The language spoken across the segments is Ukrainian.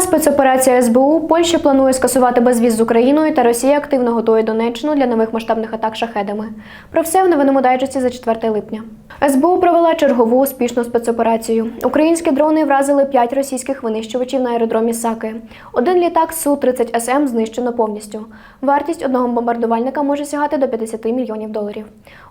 Спецоперація СБУ. Польща планує скасувати безвіз з Україною, та Росія активно готує Донеччину для нових масштабних атак шахедами. Про все в новинному дайджесті за 4 липня. СБУ провела чергову успішну спецоперацію. Українські дрони вразили 5 російських винищувачів на аеродромі Саки. Один літак Су-30 СМ знищено повністю. Вартість одного бомбардувальника може сягати до 50 мільйонів доларів.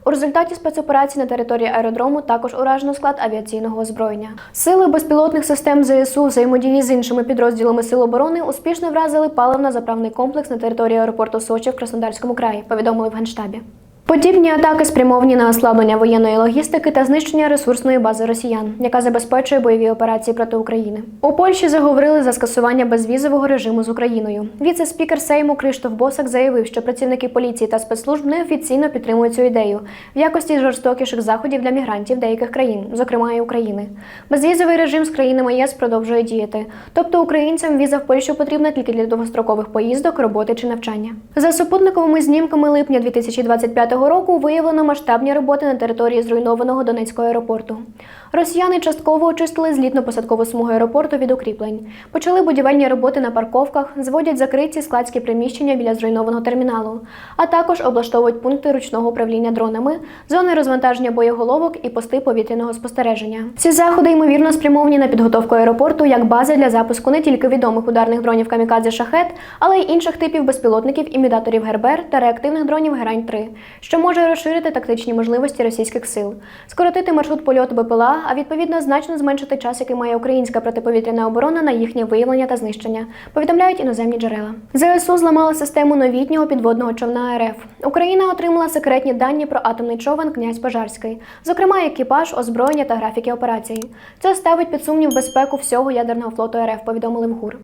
У результаті спецоперації на території аеродрому також уражено склад авіаційного озброєння. Сили безпілотних систем ЗСУ взаємодії з іншими підрозділами Сил оборони успішно вразили паливно-заправний комплекс на території аеропорту Сочі в Краснодарському краї, повідомили в Генштабі. Подібні атаки спрямовані на ослаблення воєнної логістики та знищення ресурсної бази росіян, яка забезпечує бойові операції проти України. У Польщі заговорили за скасування безвізового режиму з Україною. Віце-спікер Сейму Криштоф Босак заявив, що працівники поліції та спецслужб неофіційно підтримують цю ідею в якості жорстокіших заходів для мігрантів деяких країн, зокрема і України. Безвізовий режим з країнами ЄС продовжує діяти. Тобто українцям віза в Польщу потрібна тільки для довгострокових поїздок, роботи чи навчання. За супутниковими знімками липня 2025 року виявлено масштабні роботи на території зруйнованого Донецького аеропорту. Росіяни частково очистили злітно-посадкову смугу аеропорту від укріплень. Почали будівельні роботи на парковках, зводять закриті складські приміщення біля зруйнованого терміналу, а також облаштовують пункти ручного управління дронами, зони розвантаження боєголовок і пости повітряного спостереження. Ці заходи ймовірно спрямовані на підготовку аеропорту як бази для запуску не тільки відомих ударних дронів камікадзе шахет, але й інших типів безпілотників імітаторів Гербер та реактивних дронів Герань 3 що може розширити тактичні можливості російських сил, скоротити маршрут польоту БПЛА, а відповідно значно зменшити час, який має українська протиповітряна оборона на їхнє виявлення та знищення. Повідомляють іноземні джерела. ЗСУ зламали систему новітнього підводного човна РФ. Україна отримала секретні дані про атомний човен князь Пожарський, зокрема екіпаж, озброєння та графіки операцій. Це ставить під сумнів безпеку всього ядерного флоту РФ. Повідомили в ГУР.